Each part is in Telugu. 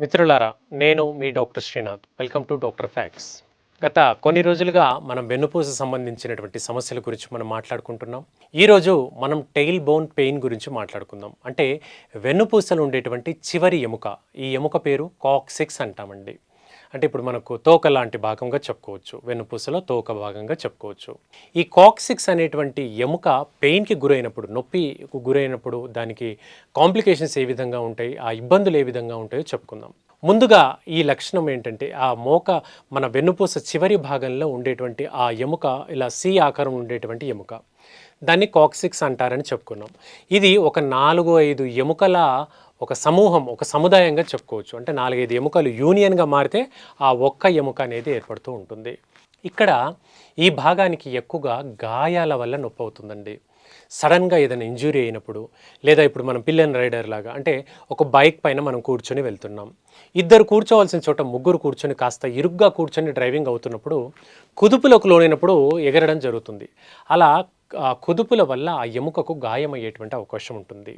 మిత్రులారా నేను మీ doctor Srinath. Welcome to doctor facts గత కొన్ని రోజులుగా మనం వెన్నుపూస సంబంధించినటువంటి సమస్యల గురించి మనం మాట్లాడుకుంటున్నాం. ఈరోజు మనం టెయిల్ బోన్ పెయిన్ గురించి మాట్లాడుకుందాం. అంటే వెన్నుపూసలు ఉండేటువంటి చివరి ఎముక. ఈ ఎముక పేరు కాక్సిక్స్ అంటామండి. అంటే ఇప్పుడు మనకు తోక లాంటి భాగంగా చెప్పుకోవచ్చు. వెన్నుపూసలో తోక భాగంగా చెప్పుకోవచ్చు. ఈ కాక్సిక్స్ అనేటువంటి ఎముక పెయిన్కి గురైనప్పుడు నొప్పికి గురైనప్పుడు దానికి కాంప్లికేషన్స్ ఏ విధంగా ఉంటాయి ఆ ఇబ్బందులు ఏ విధంగా ఉంటాయో చెప్పుకుందాం. ముందుగా ఈ లక్షణం ఏంటంటే ఆ మోక మన వెన్నుపూస చివరి భాగంలో ఉండేటువంటి ఆ ఎముక ఇలా సి ఆకారం ఉండేటువంటి ఎముక. దాన్ని కాక్సిక్స్ అంటారని చెప్పుకున్నాం. ఇది ఒక నాలుగు ఐదు ఎముకల ఒక సమూహం ఒక సముదాయంగా చెప్పుకోవచ్చు. అంటే నాలుగైదు ఎముకలు యూనియన్గా మారితే ఆ ఒక్క ఎముక అనేది ఏర్పడుతూ ఉంటుంది. ఇక్కడ ఈ భాగానికి ఎక్కువగా గాయాల వల్ల నొప్పి అవుతుందండి. సడన్గా ఏదైనా ఇంజురీ అయినప్పుడు లేదా ఇప్పుడు మనం పిల్లన్ రైడర్ లాగా అంటే ఒక బైక్ పైన మనం కూర్చొని వెళ్తున్నాం. ఇద్దరు కూర్చోవలసిన చోట ముగ్గురు కూర్చొని కాస్త ఇరుగ్గా కూర్చొని డ్రైవింగ్ అవుతున్నప్పుడు కుదుపులకు లోనైనప్పుడు ఎగరడం జరుగుతుంది. అలా ఆ కుదుపుల వల్ల ఆ ఎముకకు గాయమయ్యేటువంటి అవకాశం ఉంటుంది.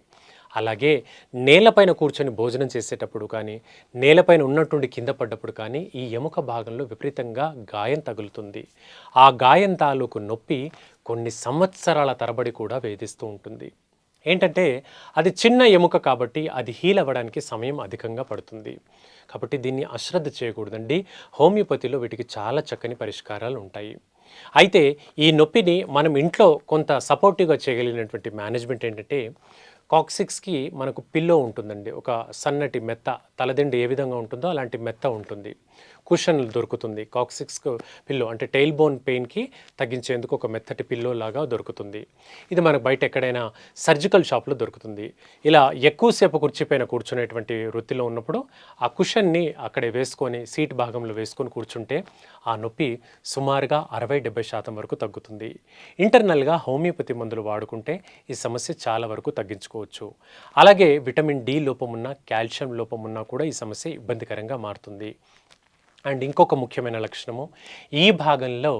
అలాగే నేలపైన కూర్చొని భోజనం చేసేటప్పుడు కానీ నేలపైన ఉన్నట్టుండి కింద పడ్డప్పుడు కానీ ఈ ఎముక భాగంలో విపరీతంగా గాయం తగులుతుంది. ఆ గాయం తాలూకు నొప్పి కొన్ని సంవత్సరాల తరబడి కూడా వేధిస్తూ ఉంటుంది. ఏంటంటే అది చిన్న ఎముక కాబట్టి అది హీల్ అవ్వడానికి సమయం అధికంగా పడుతుంది. కాబట్టి దీన్ని అశ్రద్ధ చేయకూడదండి. హోమియోపతిలో వీటికి చాలా చక్కని పరిష్కారాలు ఉంటాయి. అయితే ఈ నొప్పిని మనం ఇంట్లో కొంత సపోర్టివ్గా చేయగలిగినటువంటి మేనేజ్మెంట్ ఏంటంటే కాక్సిక్స్కి మనకు పిల్లో ఉంటుందండి. ఒక సన్నటి మెత్త తలదిండి ఏ విధంగా ఉంటుందో అలాంటి మెత్త ఉంటుంది. కుషన్ దొరుకుతుంది. కాక్సిక్స్ పిల్లో అంటే టైల్ బోన్ పెయిన్కి తగ్గించేందుకు ఒక మెత్తటి పిల్లో లాగా దొరుకుతుంది. ఇది మనకు బయట ఎక్కడైనా సర్జికల్ షాప్లో దొరుకుతుంది. ఇలా ఎక్కువసేపు కుర్చీపైన కూర్చునేటువంటి వృత్తిలో ఉన్నప్పుడు ఆ కుషన్ని అక్కడే వేసుకొని సీట్ భాగంలో వేసుకొని కూర్చుంటే ఆ నొప్పి సుమారుగా అరవై డెబ్బై శాతం వరకు తగ్గుతుంది. ఇంటర్నల్గా హోమియోపతి మందులు వాడుకుంటే ఈ సమస్య చాలా వరకు తగ్గించుకోవచ్చు. అలాగే విటమిన్ డి లోపమున్న ఉన్న కాల్షియం లోపం ఉన్నా కూడా ఈ సమస్య ఇబ్బందికరంగా మారుతుంది. అండ్ ఇంకొక ముఖ్యమైన లక్షణము ఈ భాగంలో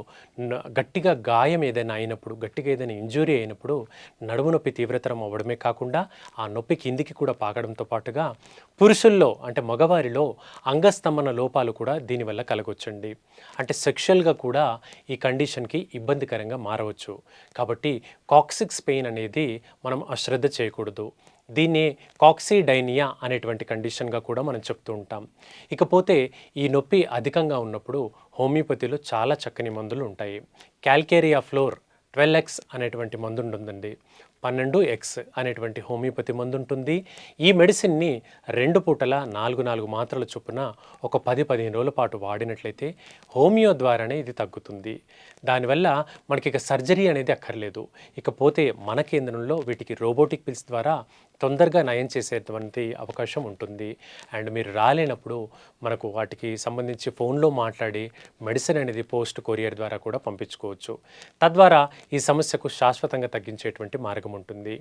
గట్టిగా గాయం ఏదైనా అయినప్పుడు గట్టిగా ఏదైనా ఇంజురీ అయినప్పుడు నడుము నొప్పి తీవ్రతరం అవ్వడమే కాకుండా ఆ నొప్పి కిందికి కూడా పాకడంతో పాటుగా పురుషుల్లో అంటే మగవారిలో అంగస్తంభన లోపాలు కూడా దీనివల్ల కలగొచ్చండి. అంటే సెక్షువల్గా కూడా ఈ కండిషన్కి ఇబ్బందికరంగా మారవచ్చు. కాబట్టి కాక్సిక్స్ పెయిన్ అనేది మనం అశ్రద్ధ చేయకూడదు. దీన్ని కాక్సిడైనియా అనేటువంటి కండిషన్గా కూడా మనం చెప్తూ ఉంటాం. ఇకపోతే ఈ నొప్పి అధికంగా ఉన్నప్పుడు హోమియోపతిలో చాలా చక్కని మందులు ఉంటాయి. క్యాల్కేరియా ఫ్లోర్ ట్వెల్వ్ ఎక్స్ అనేటువంటి మందు ఉంటుందండి. పన్నెండు ఎక్స్ అనేటువంటి హోమియోపతి మందు ఉంటుంది ఈ మెడిసిన్ని రెండు పూటల నాలుగు నాలుగు మాత్రల చొప్పున ఒక పది పదిహేను రోజుల పాటు వాడినట్లయితే హోమియో ద్వారానే ఇది తగ్గుతుంది. దానివల్ల మనకి ఇక సర్జరీ అనేది అక్కర్లేదు. ఇకపోతే మన కేంద్రంలో వీటికి రోబోటిక్ పిల్స్ ద్వారా తొందరగా నయం చేసేటువంటి అవకాశం ఉంటుంది. అండ్ మీరు రాలేనప్పుడు మనకు వాటికి సంబంధించి ఫోన్లో మాట్లాడి మెడిసిన్ అనేది పోస్ట్ కొరియర్ ద్వారా కూడా పంపించుకోవచ్చు. తద్వారా ఈ సమస్యకు శాశ్వతంగా తగ్గించేటువంటి మార్గం ఉంటుంది.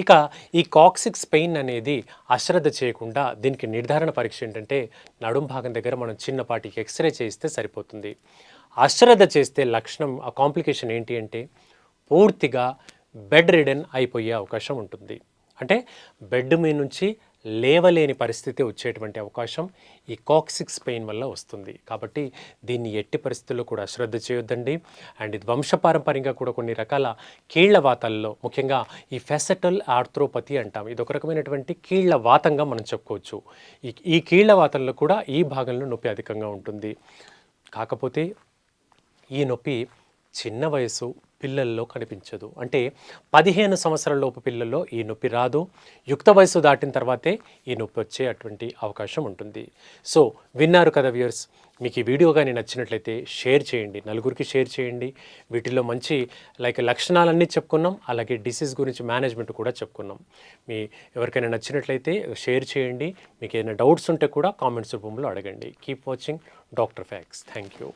ఇక ఈ కాక్సిక్స్ పెయిన్ అనేది అశ్రద్ధ చేయకుండా దీనికి నిర్ధారణ పరీక్ష ఏంటంటే నడుం భాగం దగ్గర మనం చిన్నపాటి ఎక్స్రే చేస్తే సరిపోతుంది. అశ్రద్ధ చేస్తే లక్షణం ఆ కాంప్లికేషన్ ఏంటి అంటే పూర్తిగా బెడ్ రిడెన్ అయిపోయే అవకాశం ఉంటుంది. అంటే బెడ్ మీద నుంచి లేవలేని పరిస్థితి వచ్చేటువంటి అవకాశం ఈ కాక్సిక్స్ పెయిన్ వల్ల వస్తుంది. కాబట్టి దీన్ని ఎట్టి పరిస్థితుల్లో కూడా శ్రద్ధ చేయొద్దండి. అండ్ ఇది వంశపారంపర్యంగా కూడా కొన్ని రకాల కీళ్ళ వాతాల్లో ముఖ్యంగా ఈ ఫెసటల్ ఆర్థ్రోపతి అంటాం. ఇది ఒక రకమైనటువంటి కీళ్ళ వాతంగా మనం చెప్పుకోవచ్చు. ఈ ఈ కీళ్ళ వాతంలో కూడా ఈ భాగంలో నొప్పి అధికంగా ఉంటుంది. కాకపోతే ఈ నొప్పి చిన్న వయసు పిల్లల్లో కనిపించదు. అంటే పదిహేను సంవత్సరాలలోపు పిల్లల్లో ఈ నొప్పి రాదు. యుక్త వయసు దాటిన తర్వాతే ఈ నొప్పి వచ్చే అటువంటి అవకాశం ఉంటుంది. సో విన్నారు కదా వ్యూయర్స్ మీకు ఈ వీడియో కానీ నచ్చినట్లయితే షేర్ చేయండి. నలుగురికి షేర్ చేయండి. వీటిలో మంచి లైక్ లక్షణాలన్నీ చెప్పుకున్నాం. అలాగే డిసీజ్ గురించి మేనేజ్మెంట్ కూడా చెప్పుకున్నాం. మీ ఎవరికైనా నచ్చినట్లయితే షేర్ చేయండి. మీకు ఏదైనా డౌట్స్ ఉంటే కూడా కామెంట్స్ రూపంలో అడగండి. Keep watching doctor facts. Thank you.